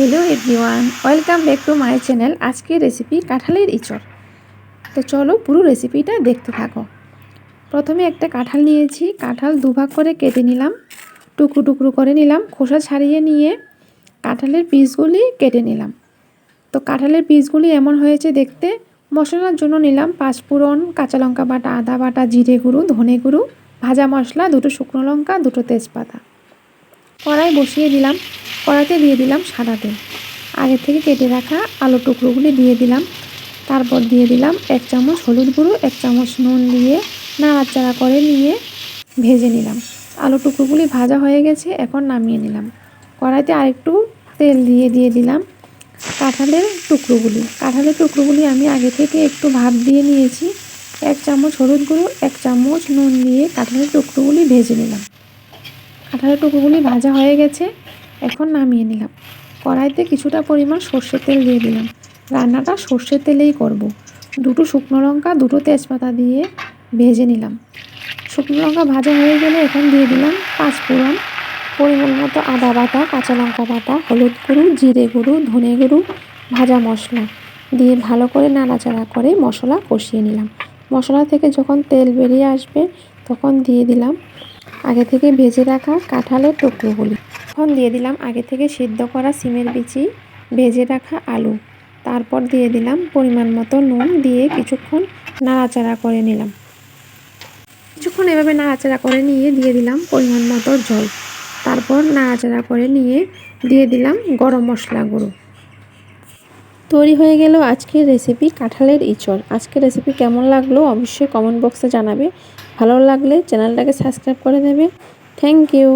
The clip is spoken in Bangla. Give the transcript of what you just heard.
Hello everyone welcome back to my channel আজকের রেসিপি কাঁঠালের ইঁচড় তো চলো পুরো রেসিপিটা দেখতে থাকো। প্রথমে একটা কাঁঠাল নিয়েছি। কাঁঠাল দুভাগ করে কেটে নিলাম। টুকরো টুকরো করে নিলাম। খোসা ছাড়িয়ে নিয়ে কাঁঠালের পিসগুলি কেটে নিলাম। তো কাঁঠালের পিসগুলি এমন হয়েছে দেখতে। মশলার জন্য নিলাম পাঁচফোড়ন, কাঁচা লঙ্কা বাটা, আদা বাটা, জিরে গুঁড়ো, ধনে গুঁড়ো, ভাজা মশলা, দুটো শুকনো লঙ্কা, দুটো তেজপাতা। কড়াই বসিয়ে দিলাম। কড়াইতে দিয়ে দিলাম সাদা তেল। আগে থেকে কেটে রাখা আলু টুকরোগুলি দিয়ে দিলাম। তারপর দিয়ে দিলাম এক চামচ হলুদ গুঁড়ো, এক চামচ নুন দিয়ে নাড়াচাড়া করে নিয়ে ভেজে নিলাম। আলু টুকরোগুলি ভাজা হয়ে গেছে, এখন নামিয়ে নিলাম। কড়াইতে আরেকটু তেল দিয়ে দিয়ে দিলাম কাঁঠালের টুকরোগুলি। কাঁঠালের টুকরোগুলি আমি আগে থেকে একটু ভাপ দিয়ে নিয়েছি। এক চামচ হলুদ গুঁড়ো, এক চামচ নুন দিয়ে কাঁঠালের টুকরোগুলি ভেজে নিলাম। কাঁঠালের টুকরোগুলি ভাজা হয়ে গেছে। এখন নামিয়ে নিলাম। কড়াইতে কিছুটা পরিমাণ সর্ষের তেল দিয়ে দিলাম। রান্নাটা সর্ষের তেলেই করব। দুটো শুকনো লঙ্কা, দুটো তেজপাতা দিয়ে ভেজে নিলাম। শুকনো লঙ্কা ভাজা হয়ে গেলে এখন দিয়ে দিলাম পাঁচ ফোড়ন পরিমাণ মতো আদা বাটা, কাঁচা লঙ্কা বাটা, হলুদ গুঁড়ো, জিরে গুঁড়ো, ধনে গুঁড়ো, ভাজা মশলা দিয়ে ভালো করে নাড়াচাড়া করে মশলা কষিয়ে নিলাম। মশলা থেকে যখন তেল বেরিয়ে আসবে তখন দিয়ে দিলাম আগে থেকে ভেজে রাখা কাঁঠালের টুকরোগুলি। এখন দিয়ে দিলাম আগে থেকে সিদ্ধ করা সিমের বিচি, ভেজে রাখা আলু। তারপর দিয়ে দিলাম পরিমাণ মতো নুন দিয়ে কিছুক্ষণ নাড়াচাড়া করে নিলাম। কিছুক্ষণ এভাবে নাড়াচাড়া করে নিয়ে দিয়ে দিলাম পরিমাণ মতো জল। তারপর নাড়াচাড়া করে নিয়ে দিয়ে দিলাম গরম মশলা গুঁড়ো। তৈরি হয়ে গেল আজকের রেসিপি কাঁঠালের ইঁচড়। আজকের রেসিপি কেমন লাগল অবশ্যই কমেন্ট বক্সে জানাবে। ভালো লাগলে চ্যানেলটাকে সাবস্ক্রাইব করে দেবে। Thank you.